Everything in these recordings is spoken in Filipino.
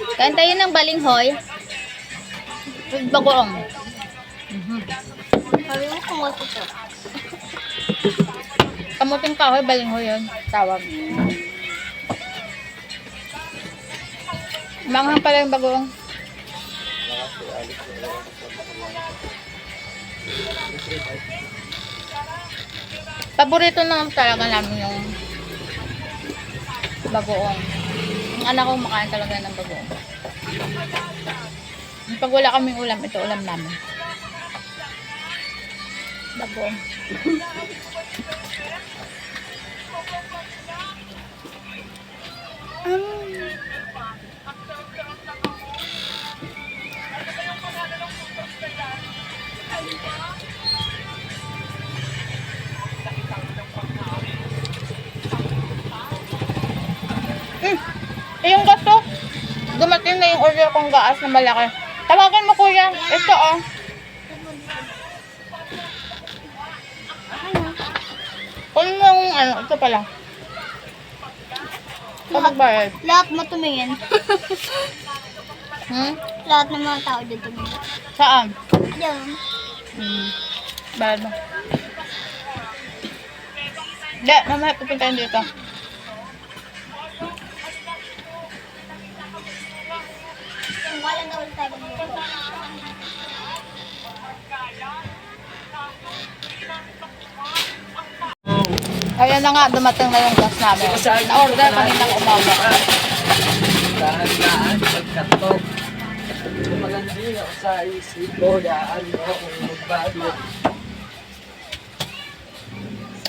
Kain tayo ng balinghoy. Bagoong. Sabi mo kung what's ito. Kamuting kahoy, balinghoy yun. Tawag. Manghang pala yung bagoong. Paborito naman talaga namin yung bagoong. Yung anak ko makain talaga ng bagoong. Pag wala kaming ulam, ito ulam namin. Bagoong. Mm. Eh, yung gasto. Dumating na yung order kong gaas na malaki. Tawagan mo kuya. Ito oh. Mo yung ano, ito pala. Ito magbayad. Lahat mo tumingin. Hmm? Lahat ng mga tao dito tumingin. Saan? Diyan. Hmm. Bayad mo. Hindi, mamaya pupuntahin dito. Ayan na nga, dumating na yung gas namin. Na-order kanina ng umaga. Dahan-dahan, pagkatok. Malandi ako sa isip ko, daan mo kung magbago.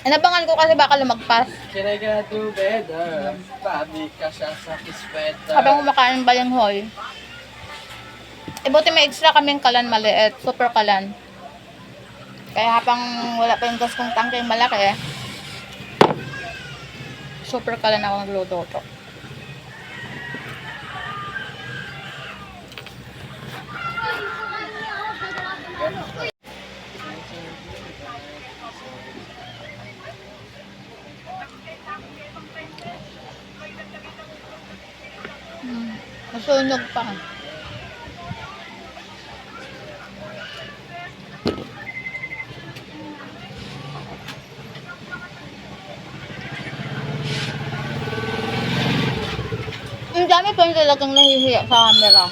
Inabangan ko kasi baka lumagpas. Can I get do better? Pabi ka siya sa kisweta. Habang kumakain ba yung hoy. E buti may extra kaming kalan maliit. Super kalan. Kaya habang wala pa yung gas kong tangke yung malaki eh. Super kalan ako nagluto to. Hmm. Masunog pa. Ang dami pa yung talagang nahihiya sa camera.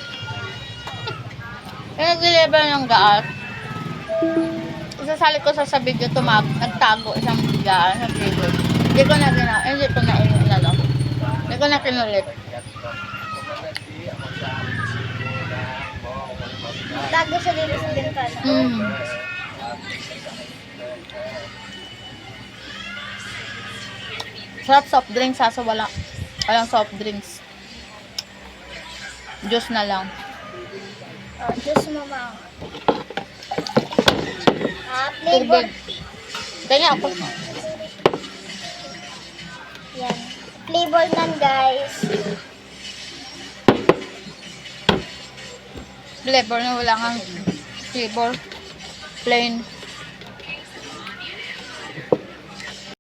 Yung nag-deliver ng gaas. Isasali ko sa sa video tumag, nagtago isang gaas sa table. Hindi ko na gina, hindi ko na inano. Hindi ko na kinulit. Tago sa dito sa bintana. Mm. Sarap soft drinks ha, so wala. Walang soft drinks. Juice na lang. Oh, Diyos mo mga. Ah, flavor. Kaya ako. Yan. Flavor nan guys. Flavor na wala kang flavor. Plain.